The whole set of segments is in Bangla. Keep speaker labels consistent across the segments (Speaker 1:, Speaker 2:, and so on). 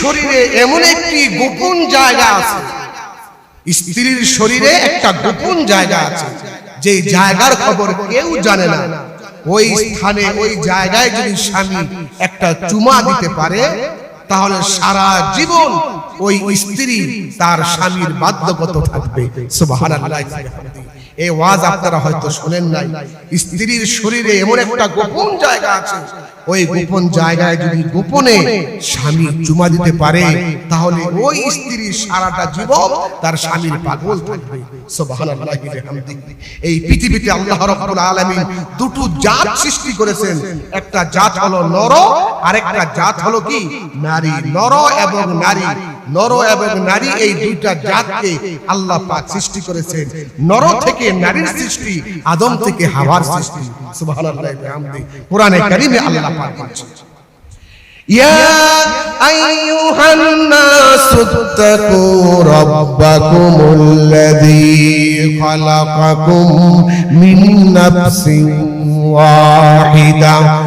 Speaker 1: শরীরে এমন একটি গোপন জায়গা আছে। স্ত্রীর শরীরে একটা গোপন জায়গা আছে। যে জায়গার খবর কেউ জানে না। ওই স্থানে, ওই জায়গায় যদি স্বামী একটা চুমা দিতে পারে তাহলে সারা জীবন ওই স্ত্রী তার স্বামীর বাধ্যগত থাকবে। এই ওয়াজ আপনারা হয়তো শোনেন নাই। স্ত্রীর শরীরে এমন একটা গোপন জায়গা আছে। ওই গোপন জায়গায় যদি গোপনে স্বামী চুমা দিতে পারে, তাহলে ওই সারাটা জীবন তার স্বামীর পাগল থাকবে। এই পৃথিবীতে আল্লাহ দুটো জাত সৃষ্টি করেছেন। একটা জাত হলো নর আরেকটা জাত হলো কি? নারী নর এবং নারী নর এবং নারী এই দুইটা জাতকে আল্লাহ পাক সৃষ্টি করেছেন নর থেকে নারীর সৃষ্টি আদম থেকে হাওয়ার সৃষ্টি সুবহানাল্লাহি বিহামদিহি কোরআনে কারীমে আল্লাহ পাক বলছেন
Speaker 2: يا أيها الناس اتقوا ربكم الذي خلقكم من نفس واحدة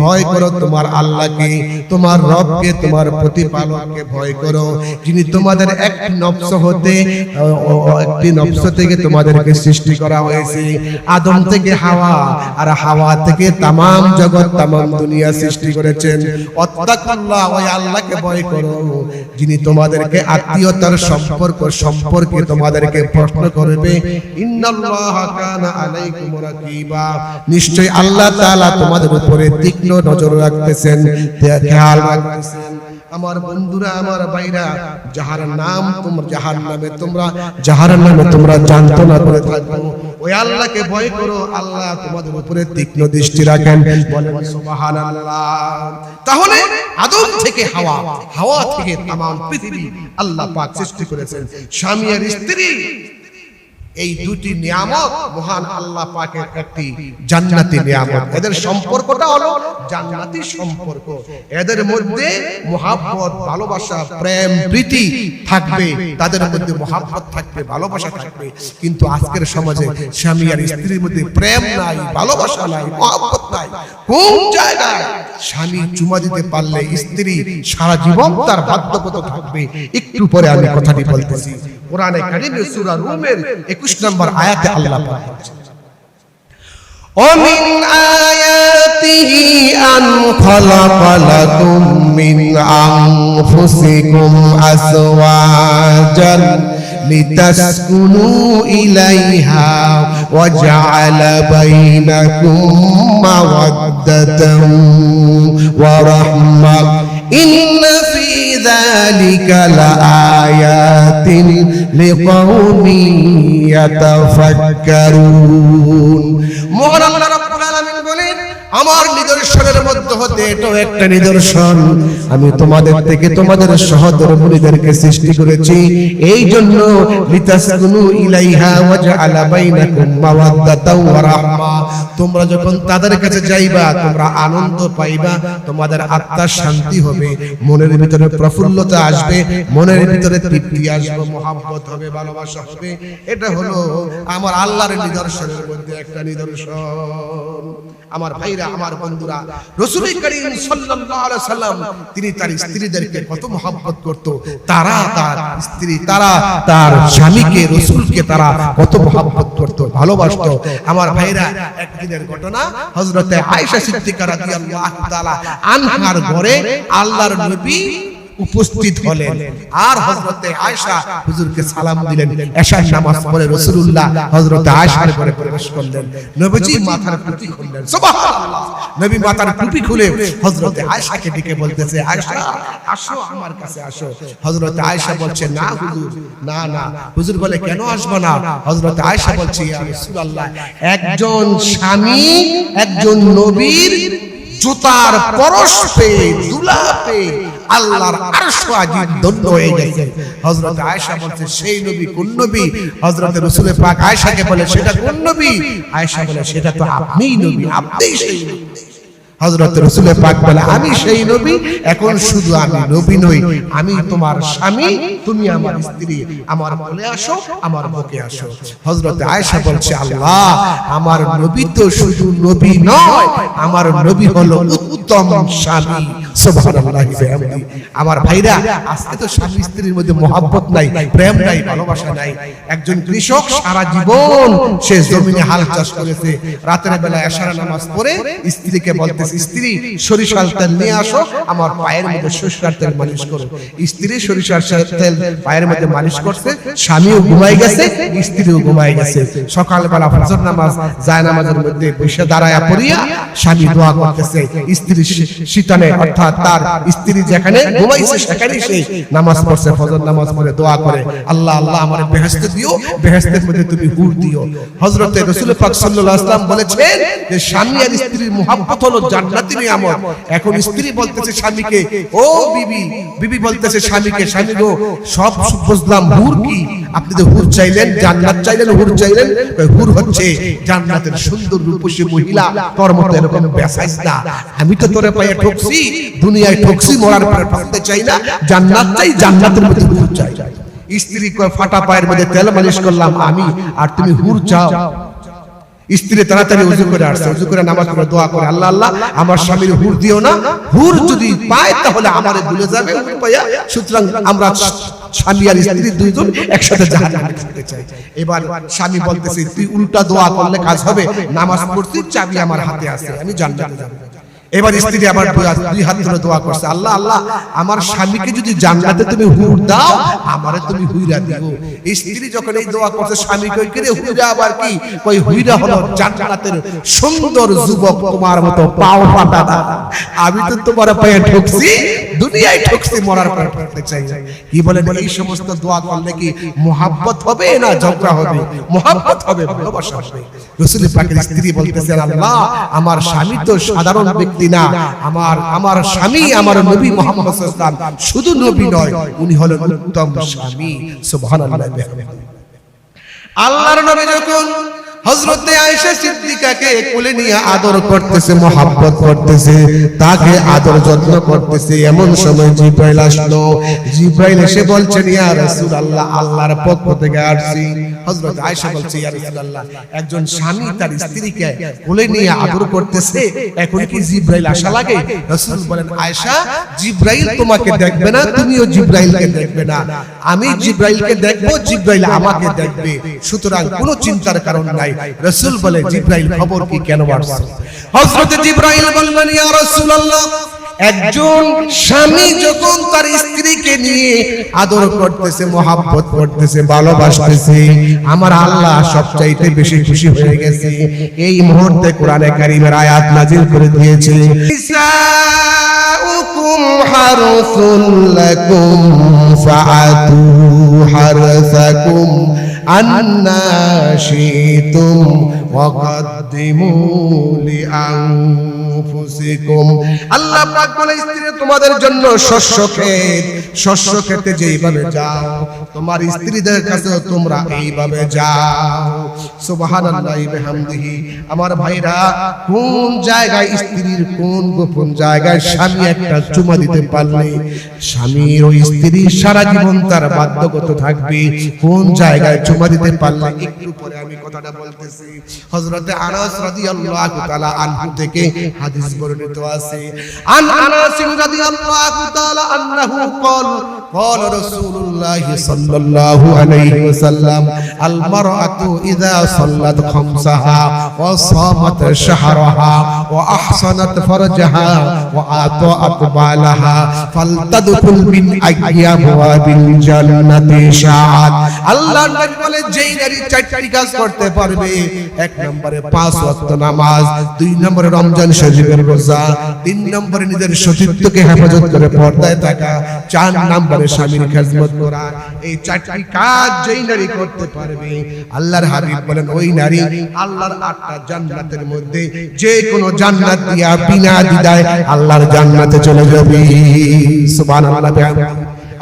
Speaker 1: ভয় করো তোমার আল্লাহকে, তোমার রবকে, তোমার প্রতিপালককে ভয় করো। যিনি তোমাদের একটি হতে একটি থেকে তোমাদেরকে সৃষ্টি করা হয়েছে। আদম থেকে হাওয়া, আর হাওয়া থেকে তামাম জগৎ, তামাম দুনিয়া সৃষ্টি করেছেন। আল্লাহকে ভয় করো। যিনি তোমাদেরকে আত্মীয়তার সম্পর্ক, সম্পর্কে তোমাদেরকে প্রশ্ন করবে কানা আলাইকুম রাকিবা। নিশ্চয় আল্লাহ তাআলা তোমাদের উপরে তীক্ষ্ণ নজর রাখতেছেন খেয়াল রাখতেছেন। আমার বন্ধুরা আমার ভাইরা যাহার নাম তোমরা যাহার নামে তোমরা যাহার নামে তোমরা জানতো না করে থাকো। ওই আল্লাহকে ভয় করো আল্লাহ তোমাদের উপরে তীক্ষ্ণ দৃষ্টি রাখেন বলেন সুবহানাল্লাহ। তাহলে আদম থেকে হাওয়া হাওয়া থেকে তামাম পৃথিবী আল্লাহ পাক সৃষ্টি করেছেন। স্বামী আর স্ত্রী এই দুটি নিয়ামত মহান আল্লাহ পাকের একটি জান্নাতি নিয়ামত। এদের সম্পর্কটা হলো জান্নাতি সম্পর্ক। এদের মধ্যে মোহাব্বত ভালোবাসা প্রেম প্রীতি থাকবে। তাদের মধ্যে মোহাব্বত থাকবে ভালোবাসা থাকবে। কিন্তু আজকের সমাজে স্বামী আর স্ত্রীর মধ্যে প্রেম নাই ভালোবাসা নাই মোহাব্বত নাই। কোন জায়গায় স্বামী চুমা দিতে পারলে স্ত্রী সারা জীবন তার বাধ্যগত থাকবে। একটু পরে আমি কথাটি বলতেছি। কোরআনে কারিমে সূরা রুমের 21 নম্বর আয়াতে আল্লাহ পাক বলছেন
Speaker 2: ومن آياته أن خلق لكم من أنفسكم أزواجا لتسكنوا إليها وجعل بينكم مودة ورحمة إن في ذلك لآيات لقوم يتفكرون
Speaker 1: مهرم আমার নিদর্শনের মধ্যে হতে এটাও একটা নিদর্শন। আমি তোমাদের থেকে তোমাদের সহধর্মীদেরকে সৃষ্টি করেছি। এই জন্য লিতাসকুনু ইলাইহা ওয়াজআলা বাইনাকুম মাওয়াদ্দাতাও ওয়া রাহমা। তোমরা যখন তাদের কাছে যাইবা, তোমরা আনন্দ পাইবা, তোমাদের আত্মার শান্তি হবে। মনের ভিতরে প্রফুল্লতা আসবে, মনের ভিতরে তৃপ্তি আসবে, মহাব্বত হবে, ভালোবাসা হবে। এটা হলো আমার আল্লাহর নিদর্শনের মধ্যে একটা নিদর্শন। আমার ভাইরা আমার বন্ধুরা রসুল করিম সাল্লাম, তিনি তার স্ত্রীদেরকে কত মহব্বত করত। তারা তার স্ত্রী, তারা তার স্বামীকে, রসুলকে তারা কত মহব্বত করত, ভালোবাসতো। আমার ভাইরা, একদিনের ঘটনা, হযরতে আয়েশা সিদ্দিকা আনহার ঘরে আল্লাহর নবী উপস্থিত হলেন। আর হযরতে আয়েশা হুজুরকে সালাম দিলেন। এশার নামাজ পড়ে রাসূলুল্লাহ হযরতে আয়েশার ঘরে প্রবেশ করলেন। নবীজি মাথার টুপি খুললেন। সুবহানাল্লাহ। নবী মাথার টুপি খুলে হযরতে আয়েশাকে ডেকে বলতেছে আয়েশা আসো আমার কাছে আসো। হযরতে আয়েশা বলছে না হুজুর না না হুজুর বলে কেন আসব না? হযরতে আয়েশা বলছে ইয়া রাসূলুল্লাহ একজন স্বামী একজন নবীর জুতার পরশ পেয়ে দুলা পেয়ে আল্লাহর আরশ আজিম দণ্ড হয়ে গেছে। হযরত আয়েশা বলছে সেই নবী কোন নবী? হযরত রাসূল পাক আয়েশাকে বলে সেটা কোন নবী? আয়েশা বলে সেটা তো আপনিই নবী আপনিই সেই নবী। হযরত রাসূল পাক বলে, আমি সেই নবী, এখন শুধু আমি নবী নই, আমি তোমার স্বামী, তুমি আমার স্ত্রী, আমার বলে আসো, আমার বুকে আসো। হযরত আয়েশা বলছে, আল্লাহ, আমার নবী তো শুধু নবী নয়, আমার নবী হলো উত্তম স্বামী। আমার ভাইরা, আজকে তো স্বামী স্ত্রীর মধ্যে মহব্বত নাই, প্রেম নাই, ভালোবাসা নাই। একজন কৃষক সারা জীবন সে জমিনে হাল চাষ করেছে, রাতের বেলা এশারা নামাজ পড়ে স্ত্রীকে বলতেছে, স্ত্রী, সরিষার তেল নিয়ে আসো, আমার পায়ের মধ্যে সরিষার তেল মালিশ করো। স্ত্রী সরিষার তেল পায়ের মধ্যে মালিশ করছে, স্বামীও ঘুমাই গেছে, স্ত্রীও ঘুমাই গেছে। সকালবেলা ফজর নামাজ যায় নামাজের মধ্যে বসে পড়িয়া স্বামী দোয়া করতেছে, স্ত্রী অর্থাৎ তার স্ত্রী যেখানে ঘুমাইছে সেখানে নামাজ পড়ছে, ফজর নামাজ পড়ে, দোয়া করে। আল্লাহ আল্লাহ আমার দিও, বেহেশতের মধ্যে তুমি হুর দিও। হযরতে পাক বলেছেন যে, স্বামী আর স্ত্রীর হলো জান্নাতি নিয়ামত। এখন স্ত্রী বলতেছে স্বামীকে ও বিবি বিবি বলতেছে স্বামীকে স্বামী গো সব বুঝলাম হুর কি? আপনি তো হুর চাইলেন জান্নাত চাইলেন হুর চাইলেন হুর হচ্ছে জান্নাতের সুন্দর রূপসী মহিলা তোর মতো এরকম বেসাইস না। আমি তো তোরে পায়ে ঠকছি দুনিয়ায় ঠকছি মরার পরে ঠকতে চাই না জান্নাত চাই জান্নাতের মধ্যে হুর চাই। স্ত্রী কয় ফাটা পায়ের মধ্যে তেল মালিশ করলাম আমি আর তুমি হুর চাও। স্ত্রী তাড়াতাড়ি উজু করে আসছে, উজু করে নামাজ পড়ে দোয়া করে, আল্লাহ আল্লাহ, আমার স্বামীর হুর দিও না, হুর যদি পায় তাহলে আমারে ভুলে যাবে সুতরাং আমরা স্বামী আর স্ত্রী দুইজন একসাথে জাহান্নামে যেতে চাই। এবার স্বামী বলতেছে, তুই উল্টা দোয়া করলে কাজ হবে, নামাজ পড়তে, চাবি আমার হাতে আছে, আমি জান্নাতে যাব। এবার স্ত্রী আবার দুই হাত- ধরে দোয়া করছে। আল্লাহ আল্লাহ আমার স্বামীকে যদি জান্নাতে তুমি হুর দাও আমারে তুমি হুইরা দিও। স্ত্রী যখন এই দোয়া করছে স্বামী কই করে হুইরা আবার কি? কই হুইরা হলো জান্নাতের সুন্দর যুবক তোমার মতো পাও পাতা না। আমি তো তোমার পায়ে ঠকছি দুনিয়ায় ঠকছি মরার পর ঠকতে চাই কি বলেন এই সমস্ত দোয়া করলে কি মোহাব্বত হবে না ঝগড়া হবে? মোহাব্বত হবে ভালোবাসা হবে। রসুল পাকের স্ত্রী বলতেছেন আল্লাহ আমার স্বামী তো সাধারণ ব্যক্তি না আমার আমার স্বামী, আমার নবী মোহাম্মদ শুধু নবী নয়, উনি হলেন উত্তম স্বামী। সুবহানাল্লাহ আল্লাহর নবী যখন হযরতে আয়েশা সিদ্দিকাকে কোলে নিয়ে আদর করতেছে, মোহাব্বত করতেছে, তাকে আদর যত্ন করতেছে। এমন সময় জিব্রাইল আসলো। জিব্রাইল এসে বলছেন ইয়া রাসূলুল্লাহ, আল্লাহর পক্ষ থেকে আসছি। হযরত আয়েশা বলছে, ইয়া রাসূলুল্লাহ, একজন স্বামী তার স্ত্রীকে কোলে নিয়ে আদর করতেছে। এখন কি জিব্রাইল আশা লাগে? রাসূল বলেন, আয়েশা, জিব্রাইল তোমাকে দেখবে না, তুমিও জিব্রাইলকে দেখবে না। আমি জিব্রাইলকে দেখব, জিব্রাইল আমাকে দেখবে। সুতরাং কোনো চিন্তার কারণ নাই। রসুল বলে জিব্রাইল খবর কি কেন আসছে জিব্রাইল বললেন ইয়া রাসূলুল্লাহ একজন স্বামী যখন তার স্ত্রীকে নিয়ে আদর করতেছে মহাব্বত করতেছে ভালোবাসতেছে আমার আল্লাহ সবচাইতে বেশি খুশি হয়ে গেছে। এই মুহূর্তে কোরআনে কারিমের আয়াত নাজিল করে দিয়েছে।
Speaker 2: হারসুল্লাকুম ফাআতু হারসাকুম أنا شئتم وقدموا لأنفسكم
Speaker 1: আল্লাহ পাক বলে, স্ত্রী, তোমাদের জন্য শস্য ক্ষেত, শস্য খেতে যেইভাবে যাও, তোমার স্ত্রীদের কাছে তোমরা এইভাবে যাও। সুবহানাল্লাহি বিহামদিহি। আমার ভাইরা, কোন জায়গায় স্ত্রীর, কোন গোপন জায়গায় স্বামী একটা চুমা দিতে পারলে, স্বামীর ওই স্ত্রী সারা জীবন তার বাধ্যগত থাকবে, কোন জায়গায় চুমা দিতে পারলে, একটু পরে আমি কথাটা বলতেছি। হযরতে আনাস রাদিয়াল্লাহু তাআলা আনহু থেকে হাদিস বর্ণিত আছে। আন আনাস রাদিয়াল্লাহু তাআলা আনহু ক্বাল قال رسول الله صلى الله عليه وسلم المرأة إذا صلت خمسها وصامت شهرها وأحصنت فرجها وأطاعت بالها فلتدخل من أي أبواب الجنة شاءت আল্লাহ নবী বলে যেই নারী চারটি কাজ করতে পারবে এক নম্বরে পাঁচ ওয়াক্ত নামাজ দুই নম্বরে রমজান শরীফের রোজা তিন নম্বরে নিজের সতীত্বকে হেফাজত করে পর্দায় থাকা চার নম্বরে স্বামীর খেজমত করা এই চারটি কাজ যেই নারী করতে পারবে আল্লাহর হাবিব বলেন ওই নারী আল্লাহর আটটা জান্নাতের মধ্যে যে কোনো জান্নাত দিয়া বিনা দিদায় আল্লাহর জান্নাতে চলে যাবে সুবহানাল্লাহ।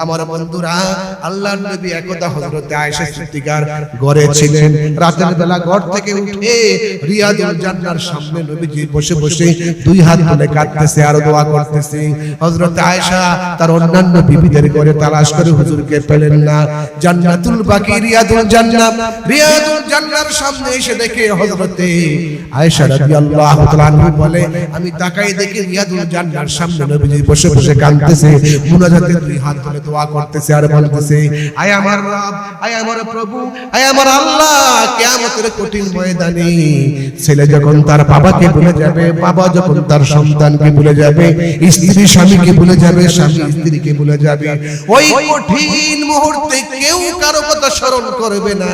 Speaker 1: আমার বন্ধুরা আল্লাহর নবী একদা হযরত আয়েশা সিদ্দিকার ঘরে ছিলেন। রাতের বেলা ঘর থেকে উঠে রিয়াদুল জান্নার সামনে নবীজি বসে বসে দুই হাত তুলে কাঁদতেছে আর দোয়া করতেছে। হযরত আয়েশা তার অন্যান্য বিবিদের ঘরে তালাশ করে হুজুরকে পেলেন না। জান্নাতুল বাকি রিয়াদুল জান্নাত রিয়াদুল জান্নার সামনে এসে দেখে হযরতে আয়েশা রাদিয়াল্লাহু তাআলা বলে আমি তাকাই দেখি রিয়াদুল জান্নার সামনে নবীজি বসে বসে কাঁদতেছে। মুনাজাতে দুই হাত তুলে দোয়া করতেছে আর বলতেছে, আয় আমার রব, আয় আমার প্রভু, আয় আমার আল্লাহ, কিয়ামতের কঠিন ময়দানে। ছেলে যখন তার বাবাকে ভুলে যাবে, বাবা যখন তার সন্তানকে ভুলে যাবে, স্ত্রী স্বামীকে ভুলে যাবে, স্বামী স্ত্রীকে ভুলে যাবে, ওই কঠিন মুহূর্তে কেউ কারও কথা স্মরণ করবে না।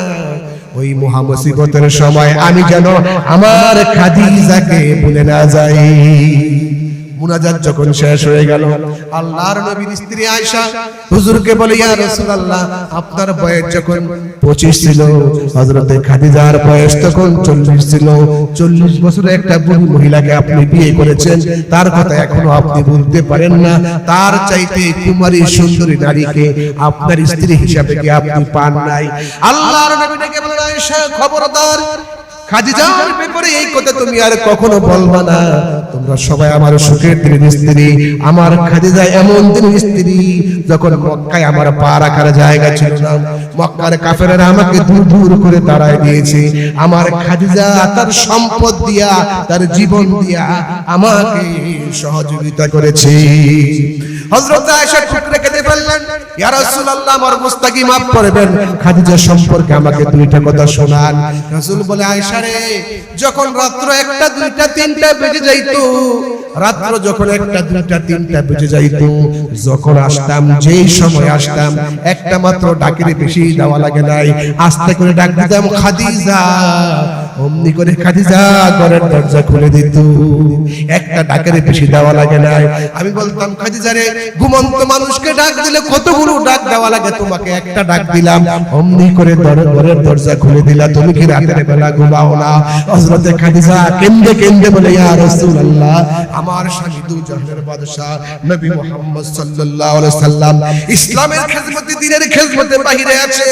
Speaker 1: ওই মহা মুসিবতের সময় আমি যেন আমার খাদিজাকে ভুলে না যাই। মুনাজাত যখন শেষ হয়ে গেল, আল্লাহর নবীর স্ত্রী আয়েশা হুজুরকে বলে, ইয়া রাসূলুল্লাহ, আপনার বয়স যখন 25 ছিল, হযরতে খাদিজার বয়স তখন 40 ছিল 40 বছরের একটা বুড়ি মহিলাকে আপনি বিয়ে করেছেন, তার কথা এখনও আপনি বলতে পারেন না, তার চাইতে কুমারী সুন্দরী নারীকে আপনার স্ত্রী হিসাবে কি আপনি পান নাই? আল্লাহর নবী ডেকে বলেন আয়েশা, খবরদার খাদিজার ব্যাপারে এই কথা তুমি আর কখনো বলবা না। তোমরা সবাই আমার সুখের দিনের স্ত্রী। আমার খাদিজা এমন দিনের স্ত্রী যখন মক্কায় আমার পা রাখার জায়গা ছিল না। মক্কার কাফেরেরা আমাকে দূর দূর করে তাড়ায় দিয়েছে। আমার খাদিজা তার সম্পদ দিয়া তার জীবন দিয়া আমাকে সহযোগিতা করেছে। হযরত আয়েশা ঠুক রেখে দিয়ে বললেন যখন আসতাম, যেই সময় আসতাম, একটা মাত্র ডাকের বেশি দেওয়া লাগে নাই। আস্তে করে ডাক দিতাম, খাদিজা। অমনি করে খাদিজা ঘরের দরজা খুলে দিত। একটা ডাকের বেশি দেওয়া লাগে নাই। আমি বলতাম, খাদিজা রে, ঘুমন্ত মানুষকে ডাক দিলে কতগুলো ডাক দেওয়া লাগে, তোমাকে একটা ডাক দিলাম। অমনি করে ঘরের দরজা খুলে দিলা, তুমি কি রাতের বেলা ঘুমাও না? হযরতে খাদিজা কেন্দে কেন্দে বলে, ইয়া রাসূলুল্লাহ, আমার স্বামী দু জাহানের বাদশা নবী মুহাম্মদ সাল্লাল্লাহু আলাইহি সাল্লাম ইসলামের খেদমতে দ্বীনের খেদমতে বাহিরে আছে।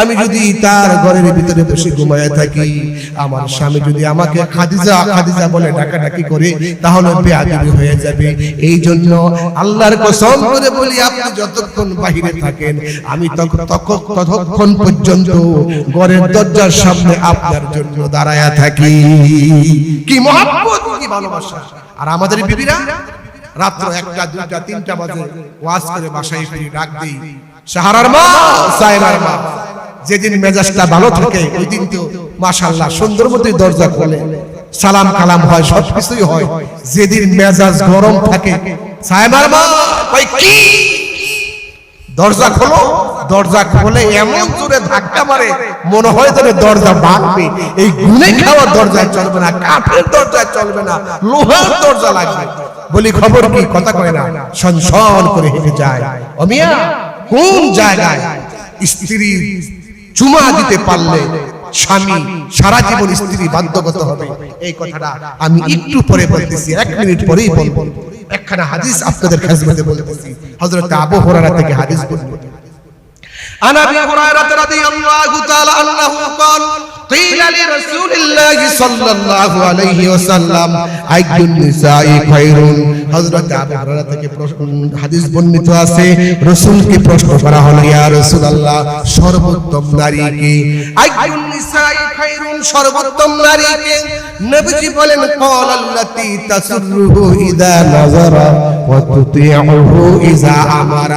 Speaker 1: আমি যদি তার ঘরের ভিতরে বসে ঘুমায় থাকি, আমার স্বামী যদি আমাকে খাদিজা খাদিজা বলে ডাকাডাকি করে, তাহলে বেয়াদবি হয়ে যাবে। এই জন্য আল্লাহর কসম করে বলি, আপনি যতক্ষণ বাহিরে থাকেন। আমি ততক্ষণ পর্যন্ত ঘরের দরজার সামনে আপনার জন্য দাঁড়ায়া থাকি। কি মহাব্বত কি ভালোবাসা। আর আমাদের বিবিরা রাত্র একটা দুইটা তিনটা বাজে। ওয়াজ করে বাসায় ফিরে ডাক দিই। সাহারার মা সাহেবার মা যেদিন মেজাজটা ভালো থাকে ওই দিন তো মাশাল্লাহ সুন্দর মতো দরজা খোলে। সালাম কালাম হয় সব কিছুই হয়। যেদিন মেজাজ গরম থাকে সাহেবার মা কই কি? দরজা খোলো, দরজা খোলে এমন জোরে ধাক্কা মারে, মনে হয় যেন দরজা ভাঙবে। এই গুনে খাওয়ার দরজা চলবে না, কাঠের দরজা চলবে না, লোহার দরজা লাগবে। বলি খবর কি? কথা কয় না। সনসন করে হেঁটে যায়। অমিয়া, কোন জায়গায়? স্ত্রী চুমা দিতে পারলে স্বামী সারা জীবন স্ত্রী বাধ্যগত হবে। এই কথাটা আমি একটু পরে বলতেছি, এক মিনিট পরেই বলব। একখানা হাদিস আপনাদের খেজমতে বলতেছি হযরত আবু হুরায়রা থেকে হাদিস বলবো عن ابي هريره رضي الله تعالى عنه قال قيل لرسول الله صلى الله عليه وسلم اي النساء خير হযরত আবু হুরায়রা থেকে প্রশ্ন- হাদিস বর্ণিত আছে রাসূলকে প্রশ্ন করা হলো ইয়া রাসূলুল্লাহ সর্বোত্তম নারী কে আইয়ুন নিসাই খায়রুন সর্বোত্তম নারী কে নবীজি বলেন قال التي تسره اذا نظر وتطيعه اذا امر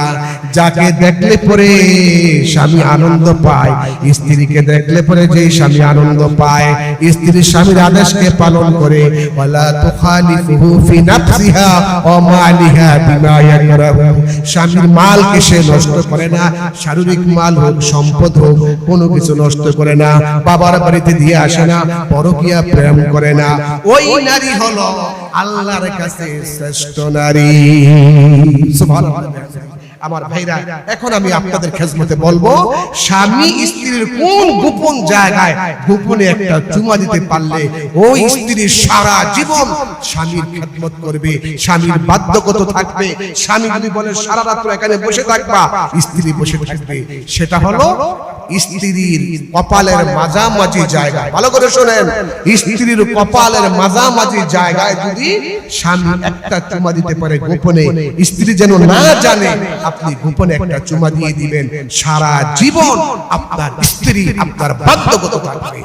Speaker 1: যাকে দেখলে পরে স্বামী আনন্দ পায় স্ত্রীকে দেখলে পরে যে স্বামী আনন্দ পায়, স্ত্রী স্বামীর আদেশকে পালন করে। স্বামীর মালকে সে নষ্ট করে না, শারীরিক মাল হোক, সম্পদ হোক, কোনো কিছু নষ্ট করে না, বাবার বাড়িতে দিয়ে আসে না, পরকিয়া প্রেম করে না। ওই নারী হলো আল্লাহর কাছে শ্রেষ্ঠ নারী। সুবহানাল্লাহ। আমার ভাইরা এখন আমি আপনাদের খেজমতে বলব স্বামী স্ত্রীর কোন গোপন জায়গায় গোপনে একটা চুমা দিতে পারলে ওই স্ত্রীর সারা জীবন স্বামীর খেদমত করবে স্বামীর বাধ্যগত থাকবে স্বামী যদি বলে সারা রাত্র এখানে বসে থাকবা স্ত্রী বসে থাকবে। সেটা হলো স্ত্রীর কপালের মাঝামাঝি জায়গায় ভালো করে শোনেন, স্ত্রীর কপালের মাঝামাঝি জায়গায় যদি স্বামী একটা চুমা দিতে পারে গোপনে, স্ত্রী যেন না জানে, আপনি গোপনে একটা চুমা দিয়ে দিবেন। সারা জীবন আপনার স্ত্রী আপনার বাধ্যগত থাকবে